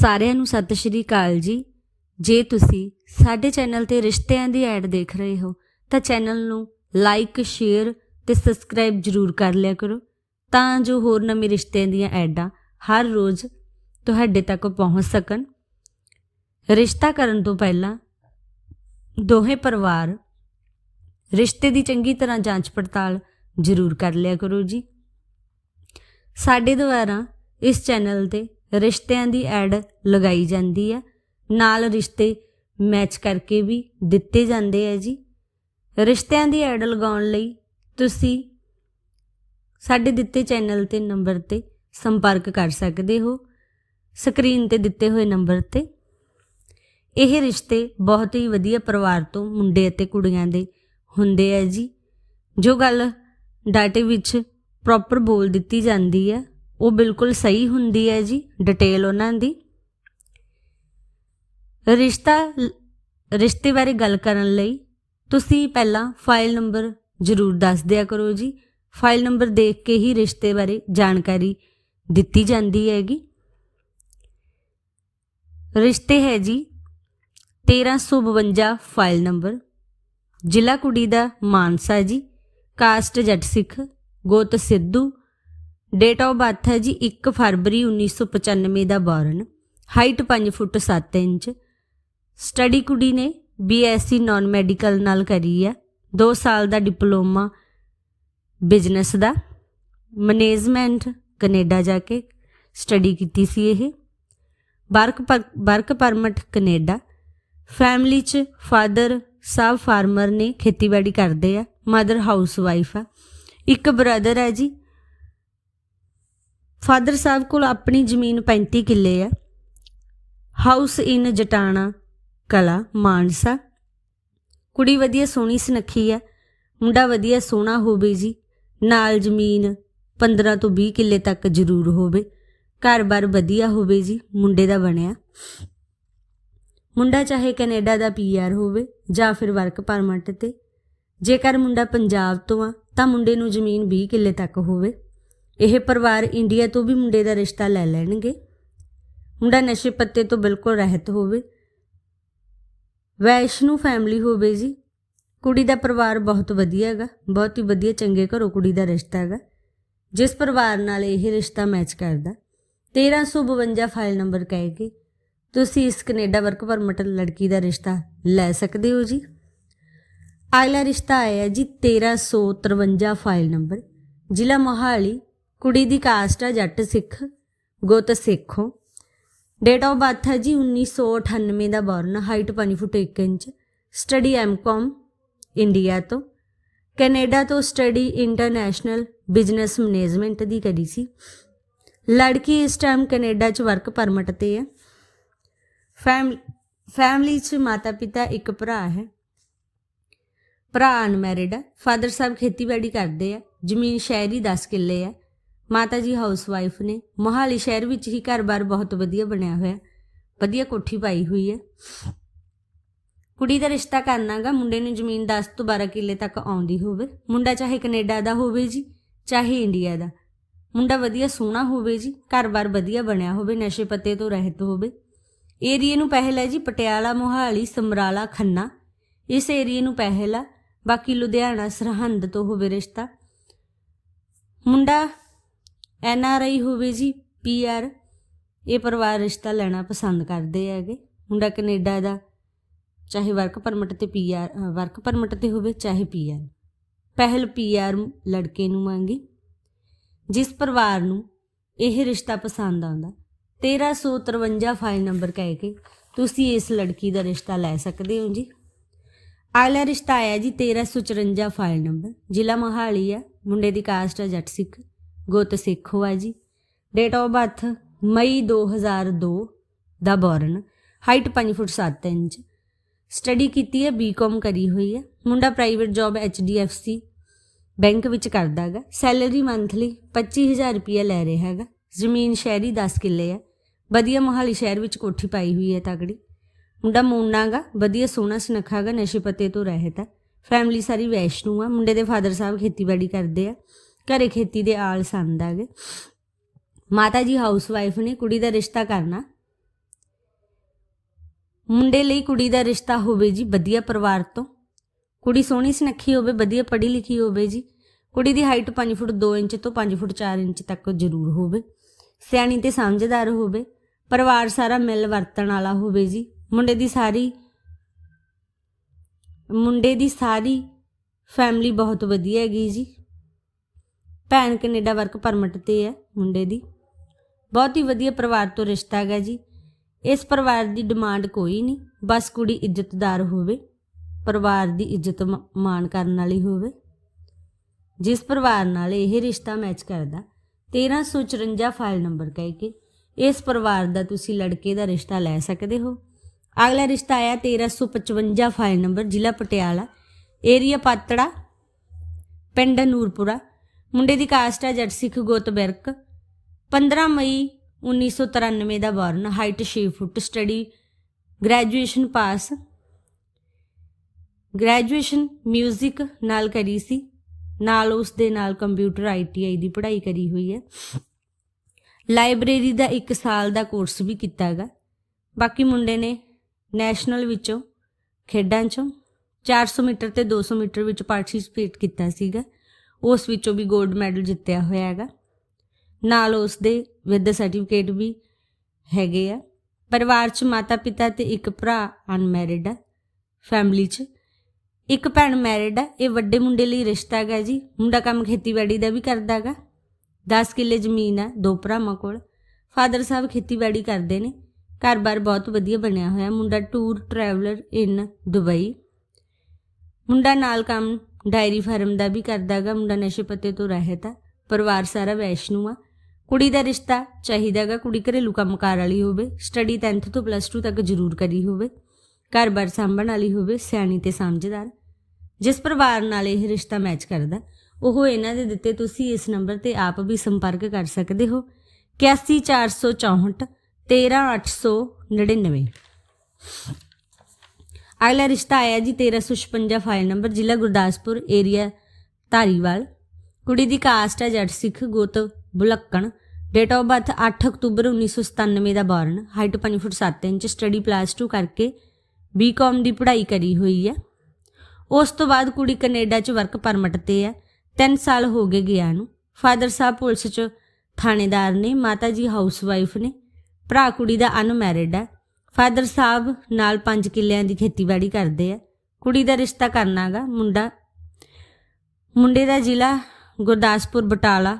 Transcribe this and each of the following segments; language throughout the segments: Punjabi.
ਸਾਰਿਆਂ ਨੂੰ ਸਤਿ ਸ਼੍ਰੀ ਅਕਾਲ ਜੀ। ਜੇ ਤੁਸੀਂ ਸਾਡੇ ਚੈਨਲ ਤੇ ਰਿਸ਼ਤਿਆਂ ਦੀ ਐਡ ਦੇਖ ਰਹੇ ਹੋ, ਤਾਂ ਚੈਨਲ ਨੂੰ ਲਾਈਕ, ਸ਼ੇਅਰ ਤੇ ਸਬਸਕ੍ਰਾਈਬ ਜਰੂਰ ਕਰ ਲਿਆ ਕਰੋ, ਤਾਂ ਜੋ ਹੋਰ ਨਵੇਂ ਰਿਸ਼ਤਿਆਂ ਦੀਆਂ ਐਡਾਂ ਹਰ ਰੋਜ਼ ਤੁਹਾਡੇ ਤੱਕ ਪਹੁੰਚ ਸਕਣ। ਰਿਸ਼ਤਾ ਕਰਨ ਤੋਂ ਪਹਿਲਾਂ ਦੋਹੇ ਪਰਿਵਾਰ ਰਿਸ਼ਤੇ ਦੀ ਚੰਗੀ ਤਰ੍ਹਾਂ ਜਾਂਚ ਪੜਤਾਲ ਜ਼ਰੂਰ ਕਰ ਲਿਆ ਕਰੋ ਜੀ। ਸਾਡੇ ਦੁਆਰਾ ਇਸ ਚੈਨਲ ਤੇ ਰਿਸ਼ਤਿਆਂ ਦੀ ਐਡ ਲਗਾਈ ਜਾਂਦੀ ਆ। ਨਾਲ ਰਿਸ਼ਤੇ ਮੈਚ ਕਰਕੇ ਵੀ ਦਿੱਤੇ ਜਾਂਦੇ ਆ ਜੀ। ਰਿਸ਼ਤਿਆਂ ਦੀ ਐਡ ਲਗਾਉਣ ਲਈ ਤੁਸੀਂ ਸਾਡੇ ਦਿੱਤੇ ਚੈਨਲ ਤੇ ਨੰਬਰ ਤੇ ਸੰਪਰਕ ਕਰ ਸਕਦੇ ਹੋ। ਸਕਰੀਨ ਤੇ ਦਿੱਤੇ ਹੋਏ ਨੰਬਰ ਤੇ। ਇਹ ਰਿਸ਼ਤੇ ਬਹੁਤ ਹੀ ਵਧੀਆ ਪਰਿਵਾਰ ਤੋਂ ਮੁੰਡੇ ਅਤੇ ਕੁੜੀਆਂ ਦੇ ਹੁੰਦੇ ਆ ਜੀ। ਜੋ ਗੱਲ ਡਾਟੇ ਵਿੱਚ ਪ੍ਰੋਪਰ ਬੋਲ ਦਿੱਤੀ ਜਾਂਦੀ ਹੈ ਉਹ ਬਿਲਕੁਲ ਸਹੀ ਹੁੰਦੀ ਹੈ ਜੀ ਡਿਟੇਲ ਉਹਨਾਂ ਦੀ। ਰਿਸ਼ਤਾ, ਰਿਸ਼ਤੇ ਬਾਰੇ ਗੱਲ ਕਰਨ ਲਈ ਤੁਸੀਂ ਪਹਿਲਾਂ ਫਾਈਲ ਨੰਬਰ ਜ਼ਰੂਰ ਦੱਸ ਦਿਆ ਕਰੋ ਜੀ। ਫਾਈਲ ਨੰਬਰ ਦੇਖ ਕੇ ਹੀ ਰਿਸ਼ਤੇ ਬਾਰੇ ਜਾਣਕਾਰੀ ਦਿੱਤੀ ਜਾਂਦੀ ਹੈਗੀ। ਰਿਸ਼ਤੇ ਹੈ ਜੀ 1352 ਫਾਈਲ ਨੰਬਰ ਜ਼ਿਲ੍ਹਾ ਕੁੜੀ ਦਾ ਮਾਨਸਾ ਜੀ, ਕਾਸਟ ਜੱਟ ਸਿੱਖ, ਗੋਤ ਸਿੱਧੂ ਡੇਟ ਆਫ ਬਰਥ ਹੈ ਜੀ 1 ਫਰਵਰੀ 1995 ਦਾ born. Height 5 foot 7 inch. Study ਕੁੜੀ ਨੇ ਬੀਐਸਸੀ ਨਾਨ ਮੈਡੀਕਲ ਨਾਲ ਕਰੀ ਆ 2 ਸਾਲ ਦਾ ਡਿਪਲੋਮਾ ਬਿਜ਼ਨਸ ਦਾ। ਮੈਨੇਜਮੈਂਟ ਕੈਨੇਡਾ ਜਾ ਕੇ ਸਟੱਡੀ ਕੀਤੀ ਸੀ ਇਹ। Work work permit Canada. Family ਚ ਫਾਦਰ ਸਭ ਫਾਰਮਰ ਨੇ ਖੇਤੀਬਾੜੀ ਕਰਦੇ ਆ। ਮਦਰ ਹਾਊਸ ਵਾਈਫ ਆ। ਇੱਕ ਬ੍ਰਦਰ ਹੈ ਜੀ। ਫਾਦਰ ਸਾਹਿਬ ਕੋਲ ਆਪਣੀ ਜ਼ਮੀਨ 35 ਕਿੱਲੇ ਹੈ। ਹਾਊਸ ਇਨ ਜਟਾਣਾ, ਕਲਾ, ਮਾਨਸਾ। ਕੁੜੀ ਵਧੀਆ ਸੋਹਣੀ ਸੁਨੱਖੀ ਹੈ। ਮੁੰਡਾ ਵਧੀਆ ਸੋਹਣਾ ਹੋਵੇ ਜੀ। ਨਾਲ ਜ਼ਮੀਨ 15 ਤੋਂ 20 ਕਿੱਲੇ ਤੱਕ ਜ਼ਰੂਰ ਹੋਵੇ। ਘਰ-ਬਾਰ ਵਧੀਆ ਹੋਵੇ ਜੀ। ਮੁੰਡੇ ਦਾ ਬਣਿਆ। ਮੁੰਡਾ ਚਾਹੇ ਕੈਨੇਡਾ ਦਾ ਪੀਆਰ ਹੋਵੇ ਜਾਂ ਫਿਰ ਵਰਕ ਪਰਮਿਟ ਤੇ। ਜੇਕਰ ਮੁੰਡਾ ਪੰਜਾਬ ਤੋਂ ਆ, ਤਾਂ ਮੁੰਡੇ ਨੂੰ ਜ਼ਮੀਨ 20 ਕਿੱਲੇ ਤੱਕ ਹੋਵੇ। ਇਹ ਪਰਿਵਾਰ ਇੰਡੀਆ ਤੋਂ ਵੀ ਮੁੰਡੇ ਦਾ ਰਿਸ਼ਤਾ ਲੈ ਲੈਣਗੇ। ਮੁੰਡਾ ਨਸ਼ੇ ਪੱਤੇ ਤੋਂ ਬਿਲਕੁਲ ਰਹਿਤ ਹੋਵੇ। ਵੈਸ਼ਨੂ ਫੈਮਿਲੀ ਹੋਵੇ ਜੀ। ਕੁੜੀ ਦਾ ਪਰਿਵਾਰ ਬਹੁਤ ਵਧੀਆ ਹੈਗਾ। ਬਹੁਤ ਹੀ ਵਧੀਆ ਚੰਗੇ ਘਰੋਂ ਕੁੜੀ ਦਾ ਰਿਸ਼ਤਾ ਹੈਗਾ। ਜਿਸ ਪਰਿਵਾਰ ਨਾਲ ਇਹ ਰਿਸ਼ਤਾ ਮੈਚ ਕਰਦਾ। 1352 ਫਾਈਲ ਨੰਬਰ ਕਹਿ ਕੇ ਤੁਸੀਂ ਇਸ ਕੈਨੇਡਾ ਵਰਕ ਪਰਮਿਟ ਲੜਕੀ ਦਾ ਰਿਸ਼ਤਾ ਲੈ ਸਕਦੇ ਹੋ ਜੀ। ਅਗਲਾ ਰਿਸ਼ਤਾ ਆਇਆ ਜੀ 1353 ਫਾਈਲ ਨੰਬਰ ਜ਼ਿਲ੍ਹਾ ਮੋਹਾਲੀ ਕੁੜੀ ਦੀ ਕਾਸਟ ਆ ਜੱਟ ਸਿੱਖ, ਗੁੱਤ ਸਿੱਖੋ। ਡੇਟ ਆਫ ਬਰਥ ਹੈ ਜੀ 1998 ਦਾ born height 5 foot 1 inch study MCom India ਤੋਂ। ਕੈਨੇਡਾ ਤੋਂ ਸਟੱਡੀ ਇੰਟਰਨੈਸ਼ਨਲ ਬਿਜ਼ਨਸ ਮੈਨੇਜਮੈਂਟ ਦੀ ਕਰੀ ਸੀ। ਲੜਕੀ ਇਸ ਟਾਈਮ ਕੈਨੇਡਾ 'ਚ ਵਰਕ ਪਰਮਿਟ ਤੇ ਹੈ। ਫੈਮਿਲੀ ਫੈਮਿਲੀ 'ਚ ਮਾਤਾ ਪਿਤਾ ਇੱਕ ਭਰਾ ਹੈ। ਭਰਾ ਅਨਮੈਰਿਡ ਹੈ। ਫਾਦਰ ਸਾਹਿਬ ਖੇਤੀਬਾੜੀ ਕਰਦੇ ਆ ਜ਼ਮੀਨ ਸ਼ਹਿਰੀ 10 ਕਿੱਲੇ ਹੈ। ਮਾਤਾ ਜੀ ਹਾਊਸ ਵਾਈਫ ਨੇ ਮੋਹਾਲੀ ਸ਼ਹਿਰ ਵਿੱਚ ਹੀ ਘਰ-ਬਾਰ ਬਹੁਤ ਵਧੀਆ ਬਣਿਆ ਹੋਇਆ। ਵਧੀਆ ਕੋਠੀ ਪਾਈ ਹੋਈ ਹੈ। ਕੁੜੀ ਦਾ ਰਿਸ਼ਤਾ ਕਰਨਾਗਾ, ਮੁੰਡੇ ਨੂੰ ਜ਼ਮੀਨ 10 ਤੋਂ 12 ਕਿੱਲੇ ਤੱਕ ਆਉਂਦੀ ਹੋਵੇ। ਮੁੰਡਾ ਚਾਹੇ ਕੈਨੇਡਾ ਦਾ ਹੋਵੇ ਜੀ, ਚਾਹੇ ਇੰਡੀਆ ਦਾ। ਮੁੰਡਾ ਵਧੀਆ ਸੋਹਣਾ ਹੋਵੇ ਜੀ, ਘਰ-ਬਾਰ ਵਧੀਆ ਬਣਿਆ ਹੋਵੇ, ਨਸ਼ੇ ਪੱਤੇ ਤੋਂ ਰਹਿਤ ਹੋਵੇ। ਏਰੀਏ ਨੂੰ ਪਹਿਲ ਹੈ ਜੀ ਪਟਿਆਲਾ, ਮੋਹਾਲੀ, ਸਮਰਾਲਾ, ਖੰਨਾ। ਇਸ ਏਰੀਏ ਨੂੰ ਪਹਿਲ। ਆ ਬਾਕੀ ਲੁਧਿਆਣਾ, ਸਰਹੰਦ ਤੋਂ ਹੋਵੇ ਰਿਸ਼ਤਾ। ਮੁੰਡਾ ਐਨ ਆਰ ਆਈ ਹੋਵੇ ਜੀ, ਪੀ ਆਰ, ਇਹ ਪਰਿਵਾਰ ਰਿਸ਼ਤਾ ਲੈਣਾ ਪਸੰਦ ਕਰਦੇ ਹੈਗੇ। ਮੁੰਡਾ ਕੈਨੇਡਾ ਦਾ, ਚਾਹੇ ਵਰਕ ਪਰਮਿਟ ਤੇ ਪੀ ਆਰ ਵਰਕ ਪਰਮਿਟ ਤੇ ਹੋਵੇ, ਚਾਹੇ ਪੀ ਆਰ। ਪਹਿਲ ਪੀ ਆਰ ਲੜਕੇ ਨੂੰ ਮੰਗੀ। ਜਿਸ ਪਰਿਵਾਰ ਨੂੰ ਇਹ ਰਿਸ਼ਤਾ ਪਸੰਦ ਆਉਂਦਾ 1353 ਫਾਈਲ ਨੰਬਰ ਕਹਿ ਕੇ ਤੁਸੀਂ ਇਸ ਲੜਕੀ ਦਾ ਰਿਸ਼ਤਾ ਲੈ ਸਕਦੇ ਹੋ ਜੀ। ਅਗਲਾ ਰਿਸ਼ਤਾ ਆਇਆ ਜੀ 1354 ਫਾਈਲ ਨੰਬਰ। ਜ਼ਿਲ੍ਹਾ ਮੋਹਾਲੀ ਆ, ਮੁੰਡੇ ਦੀ ਕਾਸਟ ਆ ਜੱਟ ਸਿੱਖ। ਗੁੱਤ ਸਿੱਖ ਆ ਜੀ। ਡੇਟ ਆਫ ਬਰਥ ਮਈ 2002 ਦਾ born height 5 foot 7 inch. Study ਕੀਤੀ ਹੈ ਬੀਕਾਮ ਕਰੀ ਹੋਈ ਹੈ। ਮੁੰਡਾ ਪ੍ਰਾਈਵੇਟ ਜੌਬ ਐਚਡੀਐਫਸੀ ਬੈਂਕ ਵਿੱਚ ਕਰਦਾ ਹੈਗਾ। ਸੈਲਰੀ ਮੰਥਲੀ 25000 ਰੁਪਏ ਲੈ ਰਿਹਾ ਹੈਗਾ। ਜ਼ਮੀਨ ਸ਼ਹਿਰੀ 10 ਕਿੱਲੇ ਹੈ। ਵਧੀਆ ਮੋਹਾਲੀ ਸ਼ਹਿਰ ਵਿੱਚ ਕੋਠੀ ਪਾਈ ਹੋਈ ਹੈ ਤਗੜੀ ਮੁੰਡਾ ਮੂਨਾਗਾ ਵਧੀਆ ਸੋਹਣਾ ਸੁਨੱਖਾਗਾ ਨਸ਼ੇ ਪੱਤੇ ਤੋਂ ਰਹਿਤ ਹੈ। ਫੈਮਿਲੀ ਸਾਰੀ ਵੈਸ਼ਨੂ ਆ। ਮੁੰਡੇ ਦੇ ਫਾਦਰ ਸਾਹਿਬ ਖੇਤੀਬਾੜੀ ਕਰਦੇ ਆ। ਘਰੇ ਖੇਤੀ ਦੇ ਆਲ ਸੰਦ ਮਾਤਾ ਜੀ ਹਾਊਸਵਾਈਫ ਨੇ ਕੁੜੀ ਦਾ ਰਿਸ਼ਤਾ ਕਰਨਾ। ਮੁੰਡੇ ਲਈ ਕੁੜੀ ਦਾ ਰਿਸ਼ਤਾ ਹੋਵੇ ਜੀ ਵਧੀਆ ਪਰਿਵਾਰ ਤੋਂ। ਕੁੜੀ ਸੋਹਣੀ ਸੁਨੱਖੀ ਹੋਵੇ, ਵਧੀਆ ਪੜ੍ਹੀ ਲਿਖੀ ਹੋਵੇ ਜੀ। ਕੁੜੀ ਦੀ ਹਾਈਟ 5 ਫੁੱਟ 2 ਇੰਚ ਤੋਂ 5 ਫੁੱਟ 4 ਇੰਚ ਤੱਕ ਜ਼ਰੂਰ ਹੋਵੇ। ਸਿਆਣੀ ਤੇ ਸਮਝਦਾਰ ਹੋਵੇ। ਪਰਿਵਾਰ ਸਾਰਾ ਮਿਲ ਵਰਤਣ ਵਾਲਾ ਹੋਵੇ ਜੀ। ਮੁੰਡੇ ਦੀ ਸਾਰੀ, ਮੁੰਡੇ ਦੀ ਸਾਰੀ ਫੈਮਿਲੀ ਬਹੁਤ ਵਧੀਆ ਹੈਗੀ ਜੀ। ਭੈਣ ਕੈਨੇਡਾ ਵਰਕ ਪਰਮਿਟ ਤੇ ਹੈ ਮੁੰਡੇ ਦੀ। ਬਹੁਤ ਹੀ ਵਧੀਆ ਪਰਿਵਾਰ ਤੋਂ ਰਿਸ਼ਤਾ ਹੈਗਾ ਜੀ। ਇਸ ਪਰਿਵਾਰ ਦੀ ਡਿਮਾਂਡ ਕੋਈ ਨਹੀਂ, ਬਸ ਕੁੜੀ ਇੱਜ਼ਤਦਾਰ ਹੋਵੇ, ਪਰਿਵਾਰ ਦੀ ਇੱਜ਼ਤ ਮ- ਮਾਣ ਕਰਨ ਵਾਲੀ ਹੋਵੇ। ਜਿਸ ਪਰਿਵਾਰ ਨਾਲ ਇਹ ਰਿਸ਼ਤਾ ਮੈਚ ਕਰਦਾ 1354 ਫਾਈਲ ਨੰਬਰ ਕਹਿ ਕੇ, ਇਸ ਪਰਿਵਾਰ ਦਾ ਤੁਸੀਂ ਲੜਕੇ ਦਾ ਰਿਸ਼ਤਾ ਲੈ ਸਕਦੇ ਹੋ। ਅਗਲਾ ਰਿਸ਼ਤਾ ਆਇਆ 1355 ਫਾਈਲ ਨੰਬਰ ਜ਼ਿਲ੍ਹਾ ਪਟਿਆਲਾ ਏਰੀਆ ਪਾਤੜਾ, ਪਿੰਡ ਨੂਰਪੁਰਾ। ਮੁੰਡੇ ਦੀ ਕਾਸਟ ਹੈ ਜੱਟ ਸਿੱਖ ਗੋਤ ਬਿਰਕ। 15 ਮਈ 1993 ਦਾ born, height 6 foot, study, graduation pass. Graduation 뮤직 ਨਾਲ ਕਰੀ ਸੀ। ਨਾਲ ਉਸ ਦੇ ਨਾਲ ਕੰਪਿਊਟਰ ਆਈਟੀਆਈ ਦੀ ਪੜ੍ਹਾਈ ਕਰੀ ਹੋਈ ਹੈ। ਲਾਇਬ੍ਰੇਰੀ ਦਾ 1 ਸਾਲ ਦਾ ਕੋਰਸ ਵੀ ਕੀਤਾ ਹੈਗਾ। ਬਾਕੀ ਮੁੰਡੇ ਨੇ ਨੈਸ਼ਨਲ ਵਿੱਚੋਂ, ਖੇਡਾਂ ਚੋਂ 400 ਮੀਟਰ ਤੇ 200 ਮੀਟਰ ਵਿੱਚ ਪਾਰਟਿਸਿਪੇਟ ਕੀਤਾ ਸੀਗਾ। ਉਸ ਵਿੱਚੋਂ ਵੀ 골ਡ ਮੈਡਲ ਜਿੱਤਿਆ ਹੋਇਆ ਹੈਗਾ। ਨਾਲ ਉਸ ਦੇ ਵਿਦ ਸਰਟੀਫਿਕੇਟ ਵੀ ਹੈਗੇ ਆ। ਪਰਿਵਾਰ 'ਚ ਮਾਤਾ ਪਿਤਾ ਤੇ ਇੱਕ ਭਰਾ ਅਨਮੈਰਿਡ ਆ। ਫੈਮਿਲੀ 'ਚ ਇੱਕ ਭੈਣ ਮੈਰਿਡ ਆ। ਇਹ ਵੱਡੇ ਮੁੰਡੇ ਲਈ ਰਿਸ਼ਤਾ ਹੈਗਾ ਜੀ। ਮੁੰਡਾ ਕੰਮ ਖੇਤੀਬਾੜੀ ਦਾ ਵੀ ਕਰਦਾ ਹੈਗਾ। 10 ਕਿੱਲੇ ਜ਼ਮੀਨ ਆ, ਦੋ ਭਰਾਵਾਂ ਕੋਲ। ਫਾਦਰ ਸਾਹਿਬ ਖੇਤੀਬਾੜੀ ਕਰਦੇ ਨੇ। ਘਰ-ਬਾਰ ਬਹੁਤ ਵਧੀਆ ਬਣਿਆ ਹੋਇਆ। ਮੁੰਡਾ ਟੂਰ ਟਰੈਵਲਰ ਇਨ ਦੁਬਈ ਮੁੰਡਾ ਨਾਲ ਕੰਮ ਡਾਇਰੀ ਫਾਰਮ ਦਾ ਵੀ ਕਰਦਾ ਹੈਗਾ ਮੁੰਡਾ ਨਸ਼ੇ ਪੱਤੇ ਤੋਂ ਰਹਿਤ ਆ, ਪਰਿਵਾਰ ਸਾਰਾ ਵੈਸ਼ਨੂ ਆ। ਕੁੜੀ ਦਾ ਰਿਸ਼ਤਾ ਚਾਹੀਦਾ ਹੈਗਾ ਕੁੜੀ ਘਰੇਲੂ ਕੰਮਕਾਰ ਵਾਲੀ ਹੋਵੇ ਸਟੱਡੀ 10th ਤੋਂ ਪਲੱਸ 2 ਤੱਕ ਜ਼ਰੂਰ ਕਰੀ ਹੋਵੇ, ਘਰ-ਬਾਰ ਸੰਭਣ ਵਾਲੀ ਹੋਵੇ, ਸਿਆਣੀ ਤੇ ਸਮਝਦਾਰ। ਜਿਸ ਪਰਿਵਾਰ ਨਾਲ ਇਹ ਰਿਸ਼ਤਾ ਮੈਚ ਕਰਦਾ, ਉਹ ਇਹਨਾਂ ਦੇ ਦਿੱਤੇ ਤੁਸੀਂ ਇਸ ਨੰਬਰ ਤੇ ਆਪ ਵੀ ਸੰਪਰਕ ਕਰ ਸਕਦੇ ਹੋ। 81464 13899 ਅਗਲਾ ਰਿਸ਼ਤਾ ਆਇਆ ਜੀ 1356 ਫਾਈਲ ਨੰਬਰ ਜ਼ਿਲ੍ਹਾ ਗੁਰਦਾਸਪੁਰ ਏਰੀਆ ਧਾਰੀਵਾਲ। ਕੁੜੀ ਦੀ ਕਾਸਟ ਹੈ ਜੱਟ ਸਿੱਖ ਗੋਤ ਬੁਲੱਕਣ। ਡੇਟ ਆਫ ਬਰਥ 8 ਅਕਤੂਬਰ 1997 ਦਾ born height 5 foot 7 inch study plus 2 ਕਰਕੇ ਬੀਕਾਮ ਦੀ ਪੜ੍ਹਾਈ ਕਰੀ ਹੋਈ ਹੈ। ਉਸ ਤੋਂ ਬਾਅਦ ਕੁੜੀ ਕੈਨੇਡਾ 'ਚ ਵਰਕ ਪਰਮਿਟ ਤੇ ਹੈ। 3 ਸਾਲ ਹੋ ਗਏ ਗਿਆ ਨੂੰ। ਫਾਦਰ ਸਾਹਿਬ ਪੁਲਿਸ 'ਚ ਥਾਣੇਦਾਰ ਨੇ, ਮਾਤਾ ਜੀ ਹਾਊਸ ਵਾਈਫ ਨੇ। ਭਰਾ ਕੁੜੀ ਦਾ ਅਨਮੈਰਿਡ ਹੈ। ਫਾਦਰ ਸਾਹਿਬ ਨਾਲ 5 ਕਿੱਲਿਆਂ ਦੀ ਖੇਤੀਬਾੜੀ ਕਰਦੇ ਆ। ਕੁੜੀ ਦਾ ਰਿਸ਼ਤਾ ਕਰਨਾਗਾ ਮੁੰਡਾ। ਮੁੰਡੇ ਦਾ ਜ਼ਿਲ੍ਹਾ ਗੁਰਦਾਸਪੁਰ, ਬਟਾਲਾ।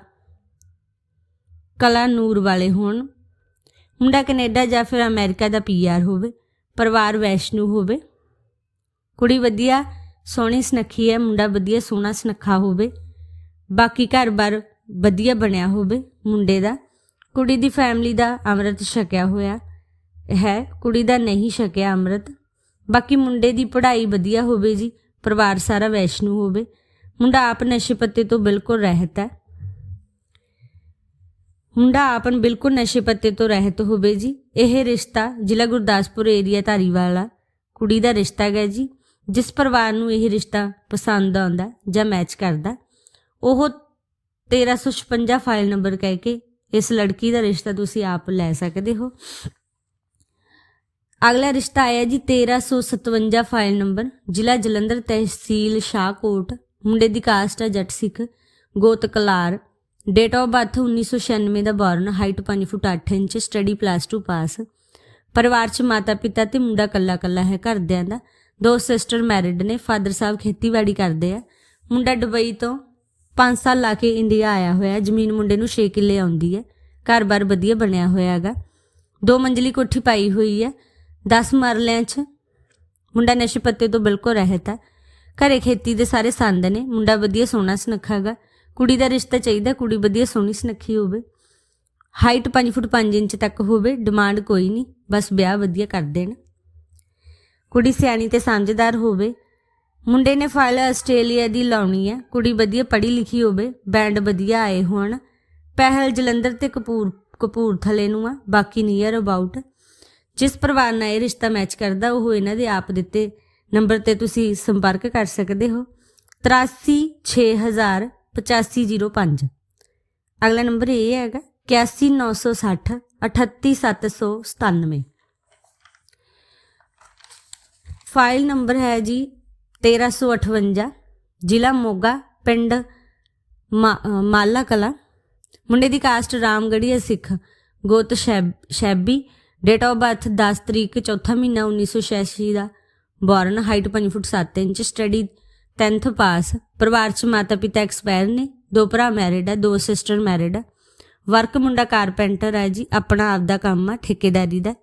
ਕਲਾ ਨੂਰ ਵਾਲੇ ਹੋਣ। ਮੁੰਡਾ ਕੈਨੇਡਾ ਜਾਂ ਫਿਰ ਅਮਰੀਕਾ ਦਾ ਪੀਆਰ ਹੋਵੇ, ਪਰਿਵਾਰ ਵੈਸ਼ਨੂ ਹੋਵੇ। ਕੁੜੀ ਵਧੀਆ, ਸੋਹਣੀ, ਸੁਨੱਖੀ ਹੈ। ਮੁੰਡਾ ਵਧੀਆ, ਸੋਹਣਾ, ਸੁਨੱਖਾ ਹੋਵੇ। ਬਾਕੀ ਘਰ-ਬਾਰ ਵਧੀਆ ਬਣਿਆ ਹੋਵੇ ਮੁੰਡੇ ਦਾ। ਕੁੜੀ ਦੀ ਫੈਮਿਲੀ ਦਾ ਅੰਮ੍ਰਿਤ ਛਕਿਆ ਹੋਇਆ। ਹੈ, ਕੁੜੀ ਦਾ ਨਹੀਂ ਛਕਿਆ ਅੰਮ੍ਰਿਤ। ਬਾਕੀ ਮੁੰਡੇ ਦੀ ਪੜ੍ਹਾਈ ਵਧੀਆ ਹੋਵੇ ਜੀ, ਪਰਿਵਾਰ ਸਾਰਾ ਵੈਸ਼ਨੂ ਹੋਵੇ। ਮੁੰਡਾ ਆਪ ਨਸ਼ੇ ਪੱਤੇ ਤੋਂ ਬਿਲਕੁਲ ਰਹਿਤ ਹੈ। ਮੁੰਡਾ ਆਪਨ ਬਿਲਕੁਲ ਨਸ਼ੇ ਪੱਤੇ ਤੋਂ ਰਹਿਤ ਹੋਵੇ ਜੀ। ਇਹ ਰਿਸ਼ਤਾ ਜ਼ਿਲ੍ਹਾ ਗੁਰਦਾਸਪੁਰ ਏਰੀਆ ਧਾਰੀਵਾਲਾ ਕੁੜੀ ਦਾ ਰਿਸ਼ਤਾ ਹੈ ਜੀ, ਜਿਸ ਪਰਿਵਾਰ ਨੂੰ ਇਹ ਰਿਸ਼ਤਾ ਪਸੰਦ ਆਉਂਦਾ ਜਾਂ ਮੈਚ ਕਰਦਾ। ਉਹ 1356 ਫਾਈਲ ਨੰਬਰ ਕਹਿ ਕੇ ਇਸ ਲੜਕੀ ਦਾ ਰਿਸ਼ਤਾ ਤੁਸੀਂ ਆਪ ਲੈ ਸਕਦੇ ਹੋ। ਅਗਲਾ ਰਿਸ਼ਤਾ ਆਇਆ ਜੀ 1357 ਫਾਈਲ ਨੰਬਰ, ਜ਼ਿਲ੍ਹਾ ਜਲੰਧਰ ਤਹਿਸੀਲ ਸ਼ਾਹਕੋਟ, ਮੁੰਡੇ ਦੀ ਕਾਸਟ ਆ ਜੱਟ ਸਿੱਖ ਗੋਤ Kalar date of birth 1996 the born height 5 foot 8 inch study plus 2 pass ਪਰਿਵਾਰ 'ਚ ਮਾਤਾ ਪਿਤਾ ਤੇ ਮੁੰਡਾ ਕੱਲਾ ਕੱਲਾ ਹੈ, ਘਰਦਿਆਂ ਦਾ, ਦੋ ਸਿਸਟਰ ਮੈਰਿਡ ਨੇ ਫਾਦਰ ਸਾਹਿਬ ਖੇਤੀਬਾੜੀ ਕਰਦੇ ਆ, ਮੁੰਡਾ ਦੁਬਈ ਤੋਂ 5 ਸਾਲ ਲਾ ਕੇ ਇੰਡੀਆ ਆਇਆ ਹੋਇਆ, ਜ਼ਮੀਨ ਮੁੰਡੇ ਨੂੰ 6 ਕਿੱਲੇ ਆਉਂਦੀ ਹੈ ਘਰ-ਬਾਰ ਵਧੀਆ ਬਣਿਆ ਹੋਇਆ ਹੈਗਾ, ਦੋ ਮੰਜ਼ਲੀ ਕੋਠੀ ਪਾਈ ਹੋਈ ਹੈ 10 ਮਰਲਿਆਂ 'ਚ। ਮੁੰਡਾ ਨਸ਼ੇ ਪੱਤੇ ਤੋਂ ਬਿਲਕੁਲ ਰਹਿਤ ਹੈ ਘਰੇ ਖੇਤੀ ਦੇ ਸਾਰੇ ਸੰਦ ਨੇ। ਮੁੰਡਾ ਵਧੀਆ ਸੋਹਣਾ ਸੁਨੱਖਾ ਹੈਗਾ। ਕੁੜੀ ਦਾ ਰਿਸ਼ਤਾ ਚਾਹੀਦਾ। ਕੁੜੀ ਵਧੀਆ ਸੋਹਣੀ ਸੁਨੱਖੀ ਹੋਵੇ। ਹਾਈਟ 5 ਫੁੱਟ 5 ਇੰਚ ਤੱਕ ਹੋਵੇ। ਡਿਮਾਂਡ ਕੋਈ ਨਹੀਂ। ਬਸ ਵਿਆਹ ਵਧੀਆ ਕਰ ਦੇਣ ਕੁੜੀ ਸਿਆਣੀ ਤੇ ਸਮਝਦਾਰ ਹੋਵੇ। ਮੁੰਡੇ ਨੇ ਫਾਈਲ ਆਸਟ੍ਰੇਲੀਆ ਦੀ ਲਾਉਣੀ ਹੈ ਕੁੜੀ ਵਧੀਆ ਪੜ੍ਹੀ ਲਿਖੀ ਹੋਵੇ। ਬੈਂਡ ਵਧੀਆ ਆਏ ਹੋਣ। ਪਹਿਲ ਜਲੰਧਰ ਤੇ ਕਪੂਰ ਕਪੂਰਥਲੇ ਨੂੰ ਆ। ਬਾਕੀ ਨੀਅਰ ਅਬਾਊਟ ਜਿਸ ਪਰਿਵਾਰ ਨਾਲ ਇਹ ਰਿਸ਼ਤਾ ਮੈਚ ਕਰਦਾ, ਉਹ ਇਹਨਾਂ ਦੇ ਆਪ ਦਿੱਤੇ ਨੰਬਰ ਤੇ ਤੁਸੀਂ ਸੰਪਰਕ ਕਰ ਸਕਦੇ ਹੋ। 836000 8505 ਅਗਲਾ ਨੰਬਰ ਇਹ ਹੈਗਾ 81960 38797 ਫਾਈਲ ਨੰਬਰ ਹੈ ਜੀ 1358 ਜ਼ਿਲ੍ਹਾ ਮੋਗਾ, ਪਿੰਡ ਮਾ- ਮਾਲਾ ਕਲਾ ਮੁੰਡੇ ਦੀ ਕਾਸਟ ਰਾਮਗੜੀਆ ਸਿੱਖ, ਗੋਤ ਸ਼ੈਬ, ਸ਼ੈਬੀ ਡੇਟ ਆਫ ਬਰਥ 10 ਤਰੀਕ, ਚੌਥਾ ਮਹੀਨਾ 1986 ਦਾ। Born height 5 foot 7 inch study 10th pass ਪਰਿਵਾਰ ਚ ਮਾਤਾ ਪਿਤਾ ਐਕਸਪਾਇਰ ਨੇ, ਦੋ ਭਰਾ ਮੈਰਿਡ ਆ, ਦੋ ਸਿਸਟਰ ਮੈਰਿਡ ਆ। ਵਰਕ ਮੁੰਡਾ ਕਾਰਪੈਂਟਰ ਹੈ ਜੀ, ਆਪਣਾ ਆਪ ਦਾ ਕੰਮ ਆ, ਠੇਕੇਦਾਰੀ ਦਾ।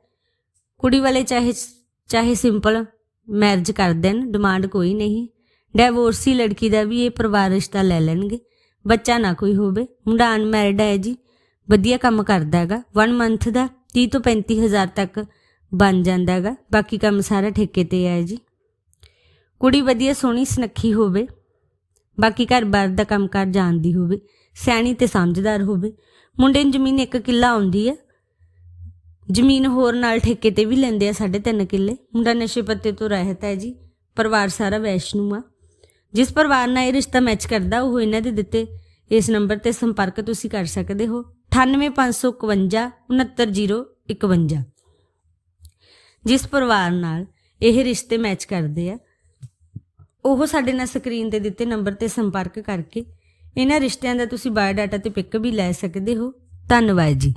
ਕੁੜੀ ਵਾਲੇ ਚਾਹੇ ਚਾਹੇ ਸਿੰਪਲ ਮੈਰਿਜ ਕਰ ਦੇਣ ਡਿਮਾਂਡ ਕੋਈ ਨਹੀਂ। ਡਿਵੋਰਸੀ ਲੜਕੀ ਦਾ ਵੀ ਇਹ ਪਰਿਵਾਰ ਰਿਸ਼ਤਾ ਲੈ ਲੈਣਗੇ। ਬੱਚਾ ਨਾ ਕੋਈ ਹੋਵੇ। ਮੁੰਡਾ ਅਨਮੈਰਿਡ ਹੈ ਜੀ, ਵਧੀਆ ਕੰਮ ਕਰਦਾ ਹੈਗਾ। 1 ਮੰਥ ਦਾ 30 ਤੋਂ 35 ਹਜ਼ਾਰ ਤੱਕ ਬਣ ਜਾਂਦਾ ਹੈਗਾ। ਬਾਕੀ ਕੰਮ ਸਾਰਾ ਠੇਕੇ ਤੇ ਹੈ ਜੀ। ਕੁੜੀ ਵਧੀਆ ਸੋਹਣੀ ਸੁਨੱਖੀ ਹੋਵੇ, ਬਾਕੀ ਘਰ-ਬਾਰ ਦਾ ਕੰਮਕਾਰ ਜਾਣਦੀ ਹੋਵੇ, ਸਿਆਣੀ ਤੇ ਸਮਝਦਾਰ ਹੋਵੇ। ਮੁੰਡੇ ਨੂੰ ਜ਼ਮੀਨ ਇੱਕ ਕਿੱਲਾ ਆਉਂਦੀ ਹੈ ਜ਼ਮੀਨ ਹੋਰ ਨਾਲ ਠੇਕੇ ਤੇ ਵੀ ਲੈਂਦੇ ਆ 3.5 ਕਿੱਲੇ। ਮੁੰਡਾ ਨਸ਼ੇ ਪੱਤੇ ਤੋਂ ਰਹਿਤ ਹੈ ਜੀ। ਪਰਿਵਾਰ ਸਾਰਾ ਵੈਸ਼ਨੂ ਆ। ਜਿਸ ਪਰਿਵਾਰ ਨਾਲ ਇਹ ਰਿਸ਼ਤਾ ਮੈਚ ਕਰਦਾ, ਉਹ ਇਹਨਾਂ ਦੇ ਦਿੱਤੇ ਇਸ ਨੰਬਰ ਤੇ ਸੰਪਰਕ ਤੁਸੀਂ ਕਰ ਸਕਦੇ ਹੋ। 98551 69051 ਜਿਸ ਪਰਿਵਾਰ ਨਾਲ ਇਹ ਰਿਸ਼ਤੇ ਮੈਚ ਕਰਦੇ ਆ ਉਹ ਸਾਡੇ ਨਾਲ ਸਕਰੀਨ ਤੇ ਦਿੱਤੇ ਨੰਬਰ ਤੇ ਸੰਪਰਕ ਕਰਕੇ ਇਹਨਾਂ ਰਿਸ਼ਤਿਆਂ ਦਾ ਤੁਸੀਂ ਬਾਇਓਡਾਟਾ ਤੇ ਪਿਕ ਵੀ ਲੈ ਸਕਦੇ ਹੋ ਧੰਨਵਾਦ ਜੀ